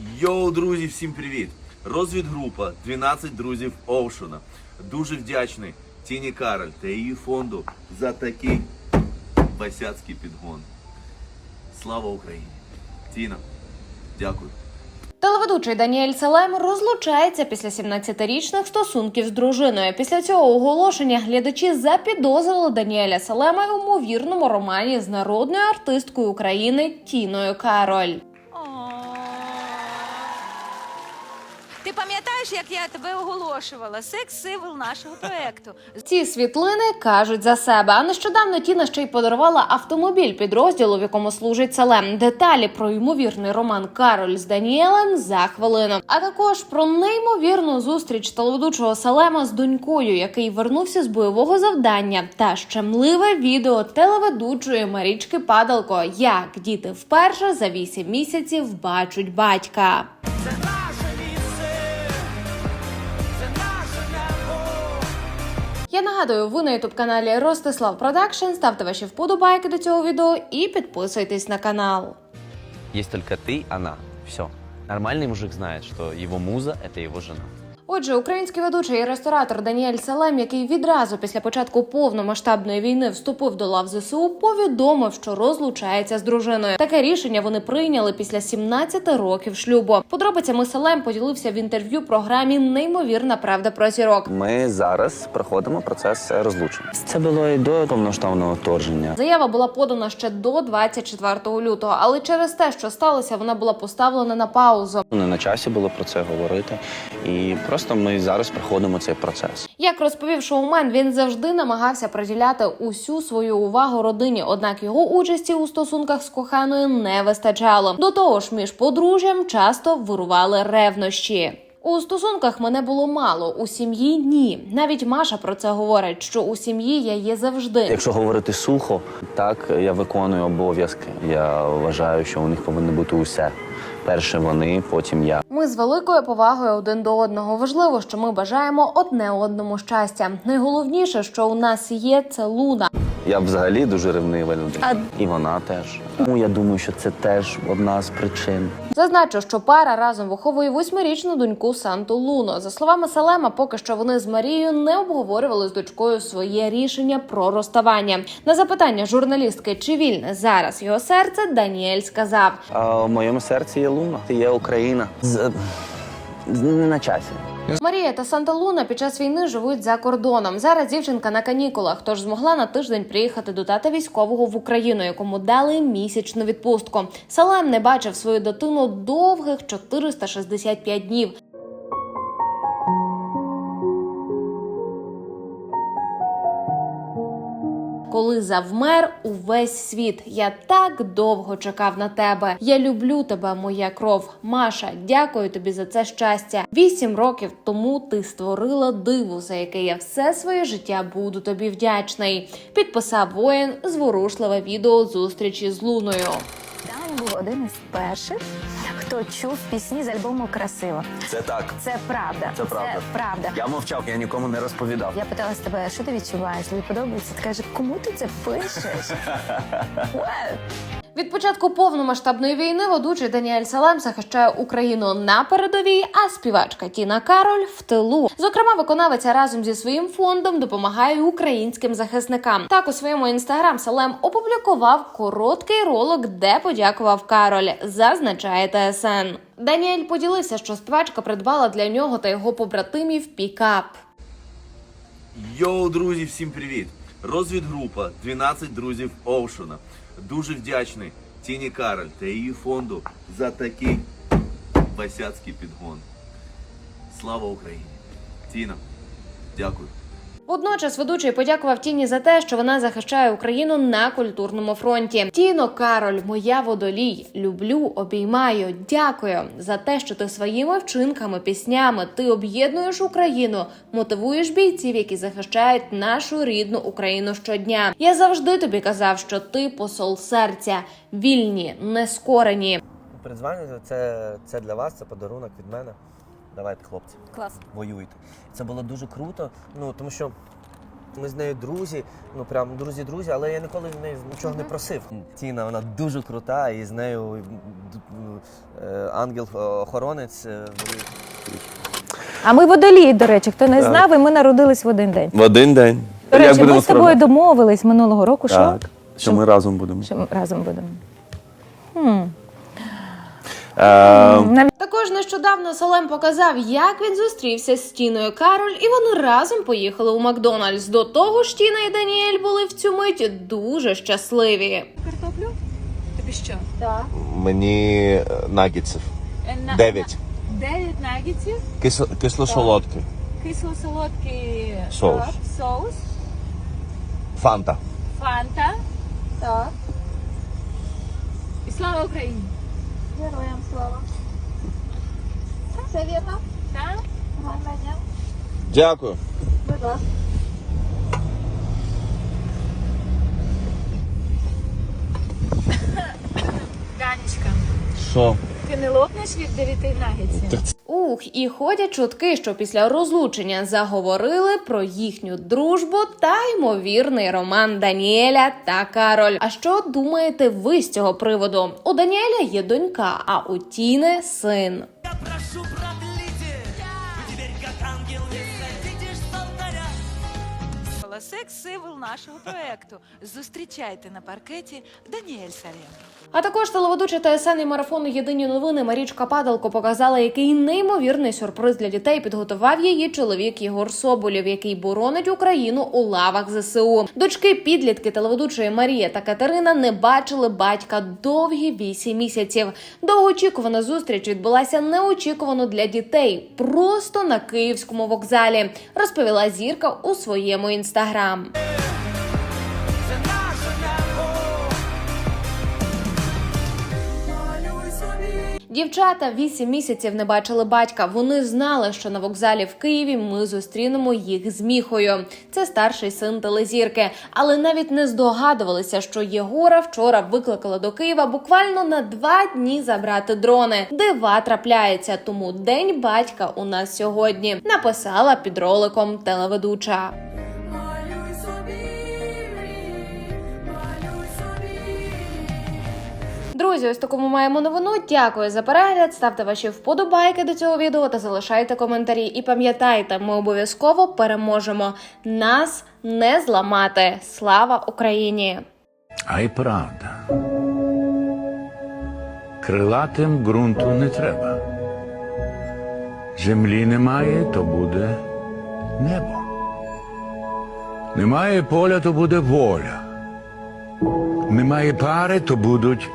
Йоу, друзі, всім привіт! Розвідгрупа 12 друзів Оушена. Дуже вдячний Тіні Кароль та її фонду за такий басяцький підгон. Слава Україні! Тіна, дякую. Телеведучий Даніель Салем розлучається після 17-річних стосунків з дружиною. Після цього оголошення глядачі запідозрили Даніеля Салема в ймовірному романі з народною артисткою України Тіною Кароль. Ти пам'ятаєш, як я тебе оголошувала? Секс-символ нашого проекту. Ці світлини кажуть за себе. А нещодавно Тіна ще й подарувала автомобіль підрозділу, в якому служить Салем. Деталі про ймовірний роман Кароль з Даніелем за хвилину. А також про неймовірну зустріч телеведучого Салема з донькою, який вернувся з бойового завдання, та щемливе відео телеведучої Марічки Падалко, як діти вперше за 8 місяців бачать батька. Я нагадую, ви на ютуб каналі Ростислав Продакшн. Ставте ваші вподобайки до цього відео і підписуйтесь на канал. Есть только ты, она. Все. Нормальный мужик знает, что его муза – это его жена. Отже, український ведучий і ресторатор Даніель Салем, який відразу після початку повномасштабної війни вступив до лав ЗСУ, повідомив, що розлучається з дружиною. Таке рішення вони прийняли після 17 років шлюбу. Подробицями Салем поділився в інтерв'ю програмі Неймовірна правда про зірок. Ми зараз проходимо процес розлучення. Це було і до повноштовного вторгнення. Заява була подана ще до 24 лютого, але через те, що сталося, вона була поставлена на паузу. Не на часі було про це говорити, і просто ми зараз проходимо цей процес. Як розповів шоумен, він завжди намагався приділяти усю свою увагу родині, однак його участі у стосунках з коханою не вистачало. До того ж, між подружжям часто вирували ревнощі. У стосунках мене було мало, у сім'ї ні. Навіть Маша про це говорить, що у сім'ї я є завжди. Якщо говорити сухо, так я виконую обов'язки. Я вважаю, що у них повинно бути усе. Перше вони, потім я. Ми з великою повагою один до одного. Важливо, що ми бажаємо одне одному щастя. Найголовніше, що у нас є, це луна. Я взагалі дуже ревнива людина. І вона теж. Тому я думаю, що це теж одна з причин. Зазначу, що пара разом виховує восьмирічну доньку Санту Луно. За словами Салема, поки що вони з Марією не обговорювали з дочкою своє рішення про розставання. На запитання журналістки, чи вільне зараз його серце, Даніель сказав: А в моєму серці є луна, є Україна. З... з- Не на часі. Марія та Санта Луна під час війни живуть за кордоном. Зараз дівчинка на канікулах, тож змогла на тиждень приїхати до тата військового в Україну, якому дали місячну відпустку. Салем не бачив свою дитину довгих 465 днів. Коли завмер увесь світ, я так довго чекав на тебе. Я люблю тебе, моя кров. Маша, дякую тобі за це щастя. Вісім років тому ти створила диву, за яке я все своє життя буду тобі вдячний. Підписав воїн зворушливе відео зустрічі з Луною. Дан був один із перших, хто чув пісні з альбому Красиво. Це так. Це правда. Це правда. правда. Я мовчав, я нікому не розповідав. Я питала з тебе, що ти відчуваєш? Тобі подобається? Ти каже, кому ти це пишеш? Від початку повномасштабної війни ведучий Даніель Салем захищає Україну на передовій, а співачка Тіна Кароль в тилу. Зокрема, виконавиця разом зі своїм фондом допомагає українським захисникам. Так у своєму інстаграм Салем опублікував короткий ролик, де подякував Кароль. Зазначає ТСН. Даніель поділився, що співачка придбала для нього та його побратимів пікап. Йоу, друзі, всім привіт! Розвідгрупа 12 друзів Оушена. Дуже вдячний Тіні Кароль та її фонду за такий басяцький підгон. Слава Україні! Тіна, дякую. Водночас ведучий подякував Тіні за те, що вона захищає Україну на культурному фронті. Тіно Кароль, моя водолій, люблю, обіймаю, дякую за те, що ти своїми вчинками, піснями ти об'єднуєш Україну, мотивуєш бійців, які захищають нашу рідну Україну щодня. Я завжди тобі казав, що ти посол серця, вільні, нескорені. Придзвання це, це для вас, це подарунок від мене. Е, Давайте, хлопці, Клас. воюйте. Це було дуже круто. Ну тому що Ми з нею друзі, ну прям друзі-друзі, але я ніколи в неї нічого не просив. Тіна, вона дуже крута, і з нею е, ангел-охоронець. е, А ми водолії, до речі, хто не знав, і ми народились в один день. В один день. До речі, ми з тобою домовились минулого року, що, Так, що ми разом будемо. що ми разом будемо. Хм. Е, Також нещодавно Салем показав, як він зустрівся з Тіною Кароль, і вони разом поїхали у Макдональдс. До того ж, Тіна і Даніель були в цю мить дуже щасливі. Картоплю? Тобі що? Мені нагітсів. Дев'ять. Дев'ять нагетсів, Кисло-солодкий. кисло-солодкий Соус. е, соус, Фанта. фанта. Так. І слава Україні! Героям слава. Все вірно? Так? Гарного дня. Дякую. Будь ласка. Ганечка, Що? ти не лопнеш від дев'яти нагетсів? Ух, і ходять чутки, що після розлучення заговорили про їхню дружбу та ймовірний роман Даніеля та Кароль. А що думаєте ви з цього приводу? У Даніеля є донька, а у Тіни син. Секс-символ нашого проекту. Зустрічайте на паркеті Даніель Салєм. А також телеведуча ТСН і марафону Єдині новини Марічка Падалко показала, який неймовірний сюрприз для дітей підготував її чоловік Єгор Соболєв, який боронить Україну у лавах ЗСУ. Дочки підлітки телеведучої Марія та Катерина не бачили батька довгі вісім місяців. Довгоочікувана зустріч відбулася неочікувано для дітей, просто на київському вокзалі, розповіла зірка у своєму інстаграм. Дівчата вісім місяців не бачили батька. Вони знали, що на вокзалі в Києві ми зустрінемо їх з міхою. Це старший син телезірки, але навіть не здогадувалися, що Єгора вчора викликали до Києва буквально на два дні забрати дрони. Дива трапляється, тому день батька у нас сьогодні. Написала під роликом телеведуча. Друзі, ось таку ми маємо новину. Дякую за перегляд. Ставте ваші вподобайки до цього відео та залишайте коментарі. І пам'ятайте, ми обов'язково переможемо. Нас не зламати. Слава Україні! А й правда. Крилатим ґрунту не треба. Землі немає, то буде небо. Немає поля, то буде воля. Немає пари, то будуть